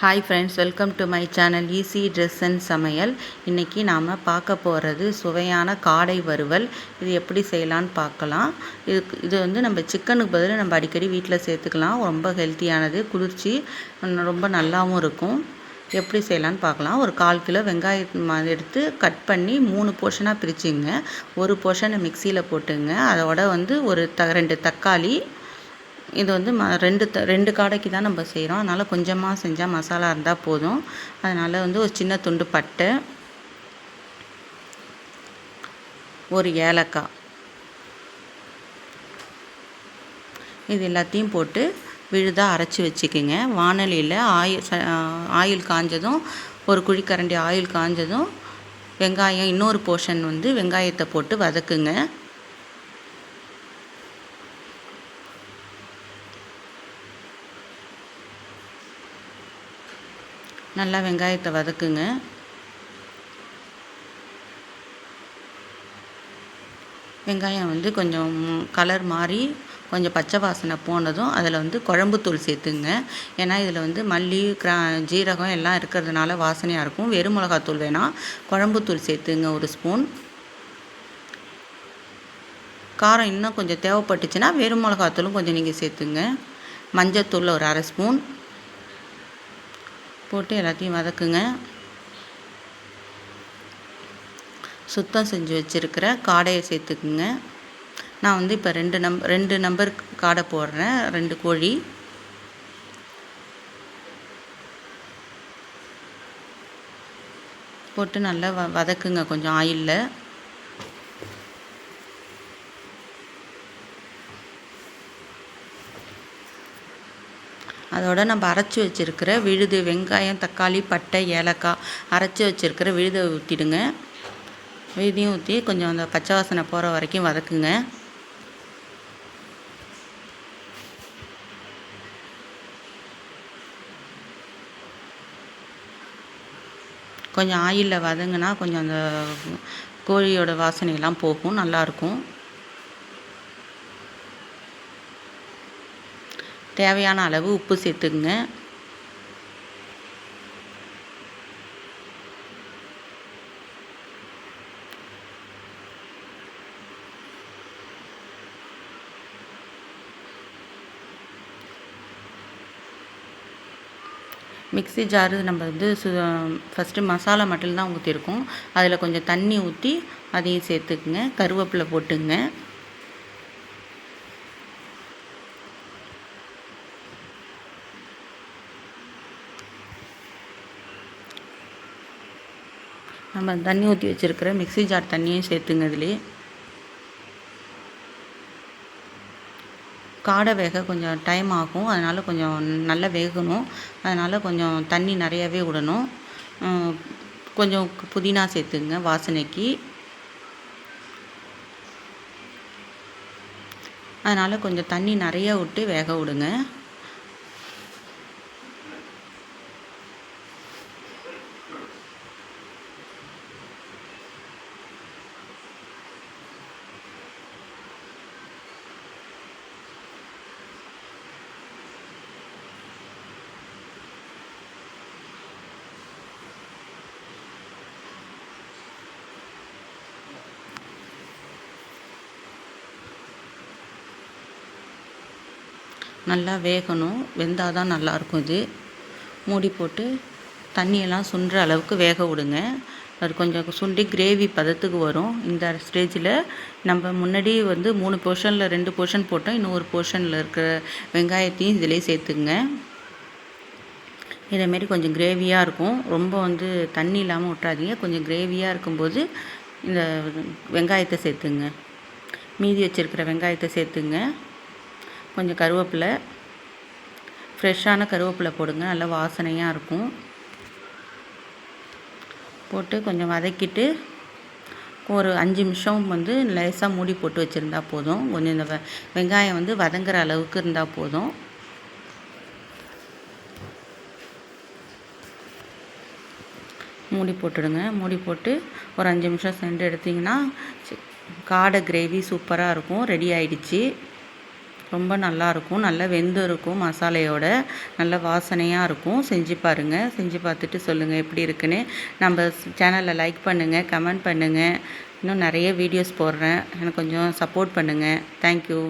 Hi friends welcome to my channel easy dress and சமையல் இன்றைக்கி நாம் பார்க்க போகிறது சுவையான காடை வறுவல். இது எப்படி செய்யலான்னு பார்க்கலாம். இதுக்கு இது வந்து நம்ம சிக்கனுக்கு பதில் நம்ம அடிக்கடி வீட்டில் சேர்த்துக்கலாம். ரொம்ப ஹெல்த்தியானது குளிர்ச்சி ரொம்ப நல்லாவும் இருக்கும். எப்படி செய்யலான்னு பார்க்கலாம். ஒரு கால் கிலோ வெங்காயம் எடுத்து கட் பண்ணி மூணு போர்ஷனாக பிரிச்சுங்க. ஒரு போர்ஷனை மிக்சியில் போட்டுங்க. அதோட வந்து ஒரு த ரெண்டு தக்காளி இது வந்து ம ரெண்டு த ரெண்டு காடைக்கு தான் நம்ம செய்கிறோம் அதனால் கொஞ்சமாக செஞ்சால் மசாலா இருந்தால் போதும். அதனால் வந்து ஒரு சின்ன துண்டு பட்டை ஒரு ஏலக்காய். இது எல்லாத்தையும் போட்டு விழுதாக அரைச்சி வச்சுக்கோங்க. வானலியில் ஆயில் ஆயில் காஞ்சதும் ஒரு குழிக்கரண்டி ஆயில் காஞ்சதும் வெங்காயம் இன்னொரு போர்ஷன் வந்து வெங்காயத்தை போட்டு வதக்குங்க. நல்லா வெங்காயத்தை வதக்குங்க. வெங்காயம் வந்து கொஞ்சம் கலர் மாறி கொஞ்சம் பச்சை வாசனை போனதும் அதில் வந்து குழம்புத்தூள் சேர்த்துங்க. ஏன்னா இதில் வந்து மல்லி கிரா ஜீரகம் எல்லாம் இருக்கிறதுனால வாசனையாக இருக்கும். வெறும் மிளகாத்தூள் வேணாம் குழம்புத்தூள் சேர்த்துங்க ஒரு ஸ்பூன் காரம் இன்னும் கொஞ்சம் தேவைப்பட்டுச்சுன்னா வெறும் மிளகாத்தூளும் கொஞ்சம் நீங்கள் சேர்த்துங்க. மஞ்சத்தூள் ஒரு அரை ஸ்பூன் போட்டு எல்லாத்தையும் வதக்குங்க. சுத்தம் செஞ்சு வச்சுருக்கிற காடையை சேர்த்துக்குங்க. நான் வந்து இப்போ ரெண்டு நம் ரெண்டு நம்பர் காடை போடுறேன். ரெண்டு கோழி. போட்டு நல்லா வ வதக்குங்க கொஞ்சம் ஆயிலில். அதோட நம்ம அரைச்சி வச்சுருக்கிற விழுது வெங்காயம் தக்காளி பட்டை ஏலக்காய் அரைச்சி வச்சுருக்கிற விழுதை ஊற்றிடுங்க விழுதையும் ஊற்றி கொஞ்சம் அந்த பச்சை வாசனை போகிற வரைக்கும் வதக்குங்க. கொஞ்சம் ஆயிலில் வதங்கினா கொஞ்சம் அந்த கோழியோட வாசனையெல்லாம் போகும் நல்லாயிருக்கும் தேவையான அளவு உப்பு சேர்த்துக்குங்க. மிக்சி ஜாரு நம்ம வந்து சு ஃபஸ்ட்டு மசாலா மட்டும்தான் ஊற்றிருக்கோம் அதில் கொஞ்சம் தண்ணி ஊற்றி அதையும் சேர்த்துக்குங்க. கருவேப்பிலை போட்டுங்க. நம்ம தண்ணி ஊற்றி வச்சுருக்கிற மிக்சி ஜார் தண்ணியும் சேர்த்துங்க இதுலேயே காடை வேக கொஞ்சம் டைம் ஆகும். அதனால் கொஞ்சம் நல்லா வேகணும். அதனால் கொஞ்சம் தண்ணி நிறையாவே விடணும். கொஞ்சம் புதினா சேர்த்துங்க வாசனைக்கு. அதனால் கொஞ்சம் தண்ணி நிறைய விட்டு வேக விடுங்க. நல்லா வேகணும். வெந்தால் தான் நல்லாயிருக்கும் இது. மூடி போட்டு தண்ணியெல்லாம் சுண்டுற அளவுக்கு வேக விடுங்க. அது கொஞ்சம் சுண்டி கிரேவி பதத்துக்கு வரும். இந்த ஸ்டேஜில் நம்ம முன்னாடி வந்து மூணு போர்ஷனில் ரெண்டு போர்ஷன் போட்டோம். இன்னும் ஒரு போர்ஷனில் இருக்கிற வெங்காயத்தையும் இதிலே சேர்த்துங்க இதேமாரி கொஞ்சம் கிரேவியாக இருக்கும். ரொம்ப வந்து தண்ணி இல்லாமல் விட்றாதீங்க கொஞ்சம் கிரேவியாக இருக்கும்போது இந்த வெங்காயத்தை சேர்த்துங்க. மீதி வச்சுருக்கிற வெங்காயத்தை சேர்த்துங்க. கொஞ்சம் கருவேப்பிலை ஃப்ரெஷ்ஷான கருவேப்பிலை போடுங்க நல்லா வாசனையாக இருக்கும். போட்டு கொஞ்சம் வதக்கிட்டு ஒரு அஞ்சு நிமிஷம் வந்து லேசாக மூடி போட்டு வச்சுருந்தா போதும். கொஞ்சம் இந்த வெங்காயம் வந்து வதங்குற அளவுக்கு இருந்தால் போதும். மூடி போட்டுடுங்க. மூடி போட்டு ஒரு அஞ்சு நிமிஷம் சென்று எடுத்திங்கன்னா காடை கிரேவி சூப்பராக இருக்கும். ரெடி ஆயிடுச்சு. ரொம்ப நல்லாயிருக்கும் நல்லா வெந்து இருக்கும் மசாலையோட. நல்ல வாசனையாக இருக்கும். செஞ்சு பாருங்கள் செஞ்சு பார்த்துட்டு சொல்லுங்கள் எப்படி இருக்குன்னு. நம்ம சேனலை லைக் பண்ணுங்கள் கமெண்ட் பண்ணுங்கள் இன்னும் நிறைய வீடியோஸ் போடுறேன். எனக்கு கொஞ்சம் சப்போர்ட் பண்ணுங்கள் தேங்க்யூ